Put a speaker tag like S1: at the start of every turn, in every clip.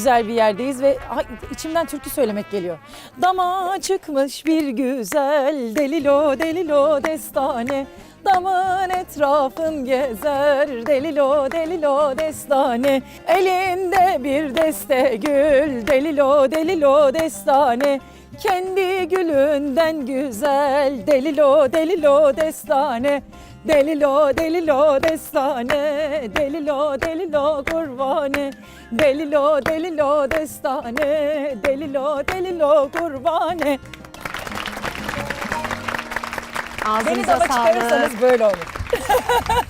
S1: güzel bir yerdeyiz ve içimden türkü söylemek geliyor. Dama çıkmış bir güzel delilo delilo destane. Damın etrafın gezer delilo delilo destane. Elinde bir deste gül delilo delilo destane. Kendi gülünden güzel delilo delilo destane. Delilo delilo destane, delilo delilo kurbane, delilo delilo destane, delilo delilo kurbane. Beni
S2: Ağzınıza
S1: ama çıkarırsanız
S2: sağlık.
S1: böyle olur.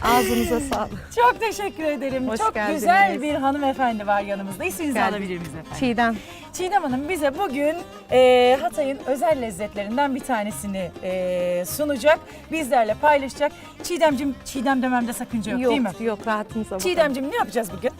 S2: Ağzınıza sağlık.
S1: Çok teşekkür ederim.
S2: Hoş
S1: Çok
S2: geldiniz.
S1: güzel bir hanımefendi var yanımızda. İsminizi alabilir miyiz efendim?
S2: Çiğdem.
S1: Çiğdem Hanım bize bugün e, Hatay'ın özel lezzetlerinden bir tanesini e, sunacak. Bizlerle paylaşacak. Çiğdemcim, Çiğdem dememde sakınca yok,
S2: Yok
S1: değil mi?
S2: yok rahatınıza bakın.
S1: Çiğdemcim ne yapacağız bugün?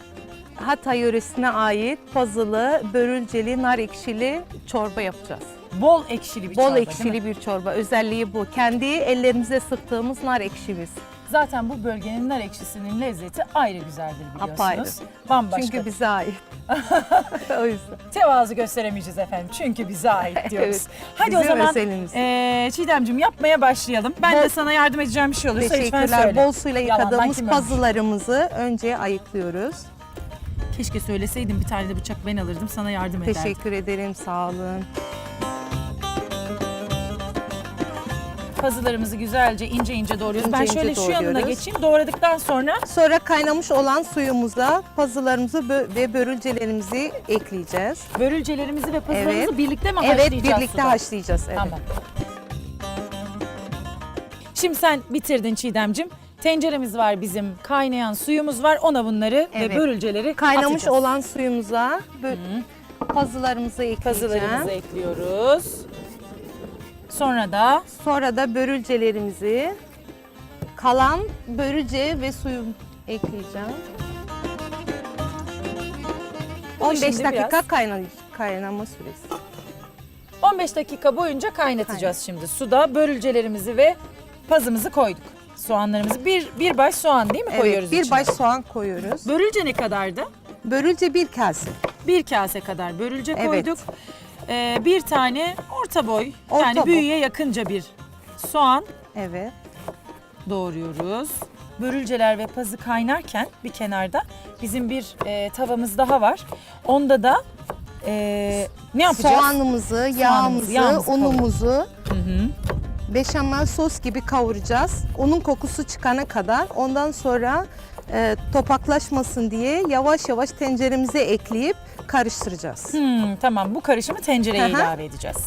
S2: Hatay yöresine ait pazılı, börülceli, nar ekşili çorba yapacağız.
S1: Bol ekşili bir
S2: Bol
S1: çorba değil mi?
S2: ekşili bir çorba. Özelliği bu. Kendi ellerimize sıktığımız nar ekşimiz.
S1: Zaten bu bölgenin nar ekşisinin lezzeti ayrı güzeldir biliyorsunuz.
S2: Apayrı.
S1: Bambaşka.
S2: Çünkü bize ait. o yüzden.
S1: Tevazu gösteremeyeceğiz efendim. Çünkü bize ait diyoruz.
S2: Evet,
S1: Hadi o
S2: bizim
S1: zaman
S2: özelimiz.
S1: e, Çiğdemcim yapmaya başlayalım. Ben
S2: Bol-
S1: de sana yardım edeceğim bir şey olursa lütfen
S2: Teşekkürler.
S1: söyle.
S2: Bol suyla
S1: Yalandan
S2: yıkadığımız
S1: kim ölmüş?
S2: pazılarımızı önce ayıklıyoruz.
S1: Keşke söyleseydim bir tane de bıçak ben alırdım sana yardım ederdim.
S2: Teşekkür ederim. Sağ olun.
S1: Pazılarımızı güzelce ince ince doğruyoruz.
S2: İnce
S1: ben
S2: ince
S1: şöyle şu yanına
S2: doğruyoruz.
S1: geçeyim. Doğradıktan sonra
S2: Sonra kaynamış olan suyumuza pazılarımızı bö- ve börülcelerimizi ekleyeceğiz.
S1: börülcelerimizi ve pazılarımızı
S2: Evet.
S1: birlikte mi
S2: Evet,
S1: haşlayacağız
S2: birlikte
S1: suda?
S2: haşlayacağız. Evet.
S1: Tamam. Şimdi sen bitirdin Çiğdemcim. Tenceremiz var bizim, kaynayan suyumuz var. Ona bunları
S2: Evet.
S1: ve börülceleri
S2: Kaynamış
S1: atacağız.
S2: olan suyumuza bö- pazılarımızı ekleyeceğim.
S1: Pazılarımızı ekliyoruz. Sonra da
S2: Sonra da börülcelerimizi kalan börülce ve suyu ekleyeceğim.
S1: Bunu
S2: 15
S1: şimdi
S2: dakika
S1: biraz-
S2: kayna kaynama süresi.
S1: 15 dakika boyunca kaynatacağız şimdi. Suda börülcelerimizi ve pazımızı koyduk. Soğanlarımızı bir, bir baş soğan değil mi koyuyoruz
S2: Evet, bir
S1: içine?
S2: baş soğan koyuyoruz.
S1: Börülce ne kadardı?
S2: Börülce bir kase.
S1: Bir kase kadar börülce
S2: Evet.
S1: koyduk. Ee, bir tane orta boy
S2: Orta
S1: yani
S2: boy.
S1: büyüye yakınca bir soğan
S2: Evet.
S1: doğruyoruz. Börülceler ve pazı kaynarken bir kenarda bizim bir e, tavamız daha var. Onda da e, ne yapacağız?
S2: Soğanımızı, yağımızı,
S1: yağımızı
S2: unumuzu
S1: Hı hı.
S2: beşamel sos gibi kavuracağız. Onun kokusu çıkana kadar. Ondan sonra e, topaklaşmasın diye yavaş yavaş tenceremize ekleyip karıştıracağız.
S1: Hmm, tamam bu karışımı tencereye
S2: hı.
S1: ilave edeceğiz.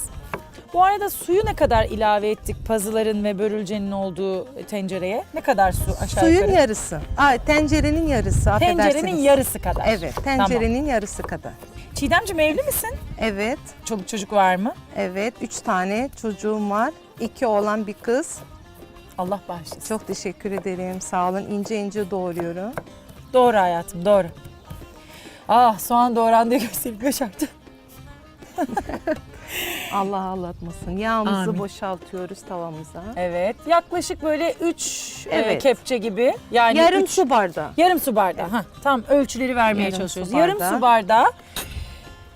S1: Bu arada suyu ne kadar ilave ettik pazıların ve börülcenin olduğu tencereye? Ne kadar su aşağı
S2: Suyun
S1: yukarı?
S2: yarısı. Aa, tencerenin yarısı.
S1: Tencerenin yarısı kadar.
S2: Evet, tencerenin yarısı kadar.
S1: Tamam. Çiğdemciğim evli misin?
S2: Evet,
S1: Çoluk çocuk var mı?
S2: evet. Üç tane çocuğum var. İki oğlan bir kız.
S1: Allah bağışlasın.
S2: Çok teşekkür ederim. Sağ olun. İnce ince doğruyorum.
S1: Doğru hayatım doğru. Ah soğan doğrandığı gösterip yaşarttı.
S2: Allah ağlatmasın. Yağımızı
S1: Amin.
S2: boşaltıyoruz tavamıza.
S1: Evet yaklaşık böyle 3
S2: Evet.
S1: kepçe gibi. Yani
S2: Yarım
S1: üç-
S2: su bardağı.
S1: Yarım su bardağı. Ha, tam ölçüleri vermeye
S2: Yarım
S1: çalışıyoruz.
S2: su
S1: Yarım
S2: bardağı.
S1: su bardağı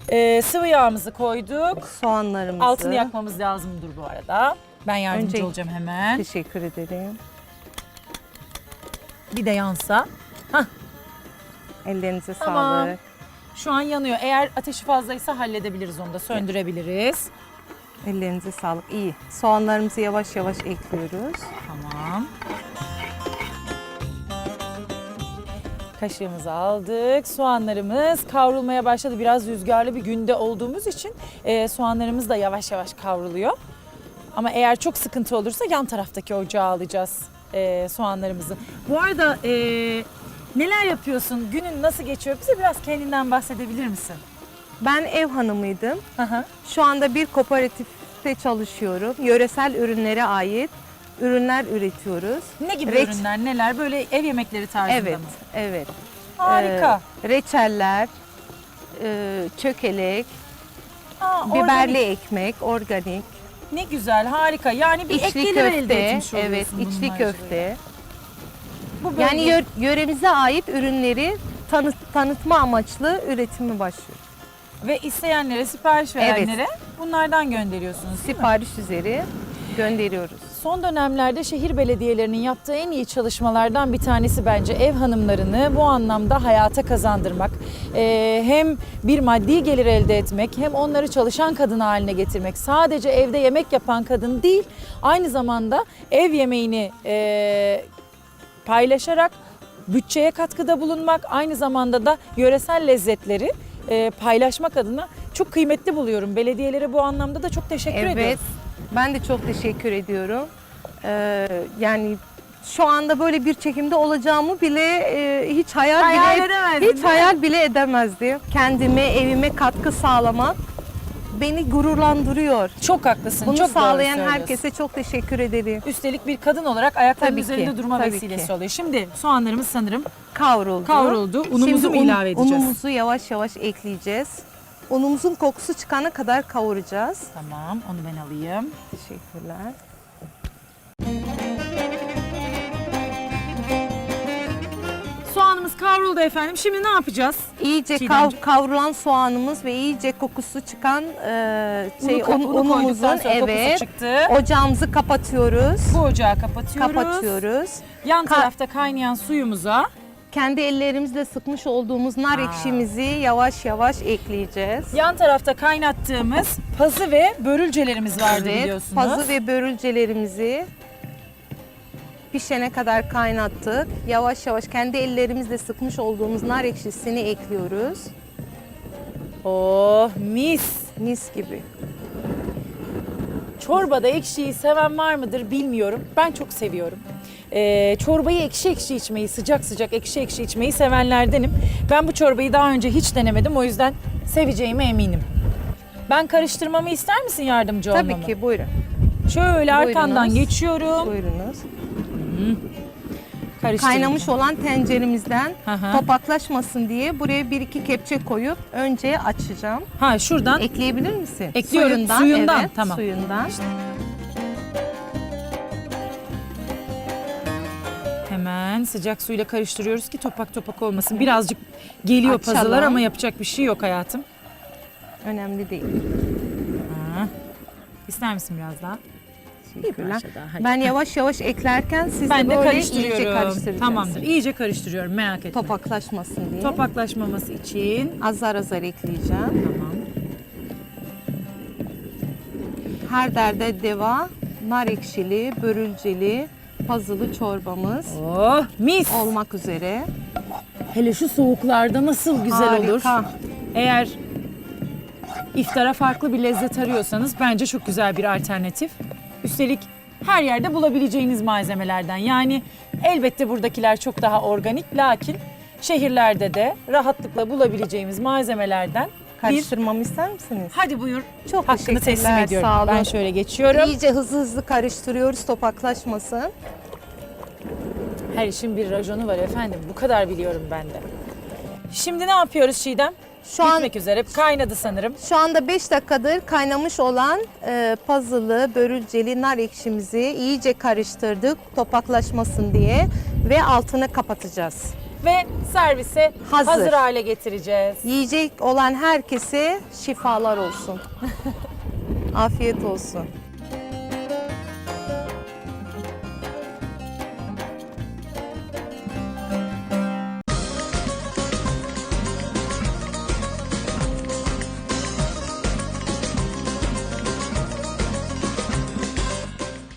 S1: e, sıvı yağımızı koyduk.
S2: Soğanlarımızı.
S1: Altını yakmamız lazımdır bu arada. Ben yardımcı
S2: Önce-
S1: olacağım hemen.
S2: Teşekkür ederim.
S1: Bir de yansa.
S2: Ellerinize
S1: Tamam.
S2: sağlık.
S1: Şu an yanıyor. Eğer ateşi fazlaysa halledebiliriz onu da söndürebiliriz.
S2: Ellerinize sağlık. İyi. Soğanlarımızı yavaş yavaş ekliyoruz.
S1: Tamam. Kaşığımızı aldık. Soğanlarımız kavrulmaya başladı. Biraz rüzgarlı bir günde olduğumuz için e, soğanlarımız da yavaş yavaş kavruluyor. Ama eğer çok sıkıntı olursa yan taraftaki ocağa alacağız e, soğanlarımızı. Bu arada e, neler yapıyorsun? Günün nasıl geçiyor? Bize biraz kendinden bahsedebilir misin?
S2: Ben ev hanımıydım.
S1: Hı.
S2: Şu anda bir kooperatifte çalışıyorum. Yöresel ürünlere ait ürünler üretiyoruz.
S1: Ne gibi
S2: Reç-
S1: ürünler, neler? Böyle ev yemekleri tarzında
S2: Evet,
S1: mı?
S2: evet.
S1: Harika.
S2: Ee, reçeller, e, çökelek,
S1: Aa,
S2: biberli
S1: organik.
S2: ekmek, organik,
S1: Ne güzel, harika. Yani bir ek
S2: içli
S1: gelir elde
S2: köfte,
S1: etmiş oluyorsun
S2: evet,
S1: bunun
S2: içli
S1: haricinde.
S2: köfte.
S1: Bu böyle
S2: Yani yö- yöremize ait ürünleri tanıt- tanıtma amaçlı üretimi başlıyor.
S1: Ve isteyenlere, sipariş verenlere bunlardan gönderiyorsunuz?
S2: Sipariş üzeri gönderiyoruz.
S1: Son dönemlerde şehir belediyelerinin yaptığı en iyi çalışmalardan bir tanesi bence ev hanımlarını bu anlamda hayata kazandırmak. Ee, hem bir maddi gelir elde etmek hem onları çalışan kadın haline getirmek. Sadece evde yemek yapan kadın değil aynı zamanda ev yemeğini e, paylaşarak bütçeye katkıda bulunmak aynı zamanda da yöresel lezzetleri e, paylaşmak adına çok kıymetli buluyorum. Belediyelere bu anlamda da çok teşekkür
S2: Evet.
S1: ediyorum.
S2: Ben de çok teşekkür ediyorum. Ee, yani şu anda böyle bir çekimde olacağımı bile e, hiç hayal,
S1: Hayal
S2: bile hiç hayal bile edemezdim. Kendime, evime katkı sağlamak beni gururlandırıyor.
S1: Çok haklısın.
S2: Bunu
S1: çok
S2: sağlayan herkese çok teşekkür ederim.
S1: Üstelik bir kadın olarak ayaklarının
S2: Tabii
S1: üzerinde
S2: ki,
S1: durma
S2: tabii
S1: vesilesi
S2: ki.
S1: oluyor. Şimdi soğanlarımız sanırım
S2: Kavruldu.
S1: kavruldu. Unumuzu mu
S2: un-
S1: ilave edeceğiz?
S2: Unumuzu yavaş yavaş ekleyeceğiz. Unumuzun kokusu çıkana kadar kavuracağız.
S1: Tamam onu ben alayım.
S2: Teşekkürler.
S1: Kavruldu efendim. Şimdi ne yapacağız?
S2: İyice
S1: Çiğdemciğim.
S2: kav- kavrulan soğanımız ve iyice kokusu çıkan e, şey
S1: Unu
S2: un-
S1: unu koyduktan
S2: unumuzun
S1: sonra kokusu
S2: evet
S1: çıktı.
S2: ocağımızı kapatıyoruz.
S1: Bu ocağı kapatıyoruz.
S2: Kapatıyoruz.
S1: Yan
S2: Ka-
S1: tarafta kaynayan suyumuza
S2: Kendi ellerimizle sıkmış olduğumuz nar ekşimizi yavaş yavaş ekleyeceğiz.
S1: yan tarafta kaynattığımız pazı ve börülcelerimiz vardı biliyorsunuz.
S2: pazı ve börülcelerimizi pişene kadar kaynattık. Yavaş yavaş kendi ellerimizle sıkmış olduğumuz nar ekşisini ekliyoruz.
S1: Oh mis.
S2: Mis gibi.
S1: Çorbada ekşiyi seven var mıdır bilmiyorum. Ben çok seviyorum. Ee, çorbayı ekşi ekşi içmeyi, sıcak sıcak ekşi ekşi içmeyi sevenlerdenim. Ben bu çorbayı daha önce hiç denemedim. O yüzden seveceğime eminim. Ben karıştırmamı ister misin yardımcı olmamı?
S2: Tabii ki buyurun.
S1: Şöyle arkandan
S2: Buyurunuz.
S1: geçiyorum.
S2: Buyurunuz.
S1: Karıştırdım.
S2: Kaynamış olan tenceremizden
S1: hı.
S2: topaklaşmasın diye buraya bir iki kepçe koyup önce açacağım.
S1: Ha şuradan
S2: Ekleyebilir misin?
S1: Ekliyorum.
S2: Suyundan.
S1: Suyundan,
S2: evet,
S1: tamam.
S2: Suyundan.
S1: hemen sıcak suyla karıştırıyoruz ki topak topak olmasın. Birazcık geliyor
S2: Açalım.
S1: pazılar ama yapacak bir şey yok hayatım.
S2: Önemli değil.
S1: Ha. İster misin biraz daha? Hadi.
S2: Ben yavaş yavaş eklerken siz
S1: Ben
S2: de
S1: de
S2: böyle
S1: karıştırıyorum.
S2: iyice karıştıracaksınız.
S1: Tamamdır. İyice karıştırıyorum merak etme.
S2: Topaklaşmasın diye.
S1: Topaklaşmaması için.
S2: Azar azar ekleyeceğim.
S1: Tamam.
S2: Her derde deva, nar ekşili, börülceli, pazılı çorbamız
S1: Oh mis.
S2: olmak üzere.
S1: Hele şu soğuklarda nasıl güzel olur.
S2: Harika.
S1: Eğer iftara farklı bir lezzet arıyorsanız bence çok güzel bir alternatif. Üstelik her yerde bulabileceğiniz malzemelerden. Yani elbette buradakiler çok daha organik lakin şehirlerde de rahatlıkla bulabileceğimiz malzemelerden bir
S2: Karıştırmamı ister misiniz?
S1: Hadi buyur.
S2: Çok
S1: Hakkını teslim
S2: teşekkürler,
S1: ediyorum.
S2: sağ olun.
S1: Ben şöyle geçiyorum.
S2: İyice hızlı hızlı karıştırıyoruz topaklaşmasın.
S1: Her işin bir rajonu var efendim. Bu kadar biliyorum ben de. Şimdi ne yapıyoruz Şidem?
S2: Şu an
S1: Bitmek üzere. Kaynadı sanırım.
S2: Şu anda 5 dakikadır kaynamış olan e, pazılı, börülceli nar ekşimizi iyice karıştırdık topaklaşmasın diye ve altını kapatacağız.
S1: Ve servise hazır,
S2: Hazır.
S1: hale getireceğiz.
S2: Yiyecek olan herkese şifalar olsun. Afiyet olsun.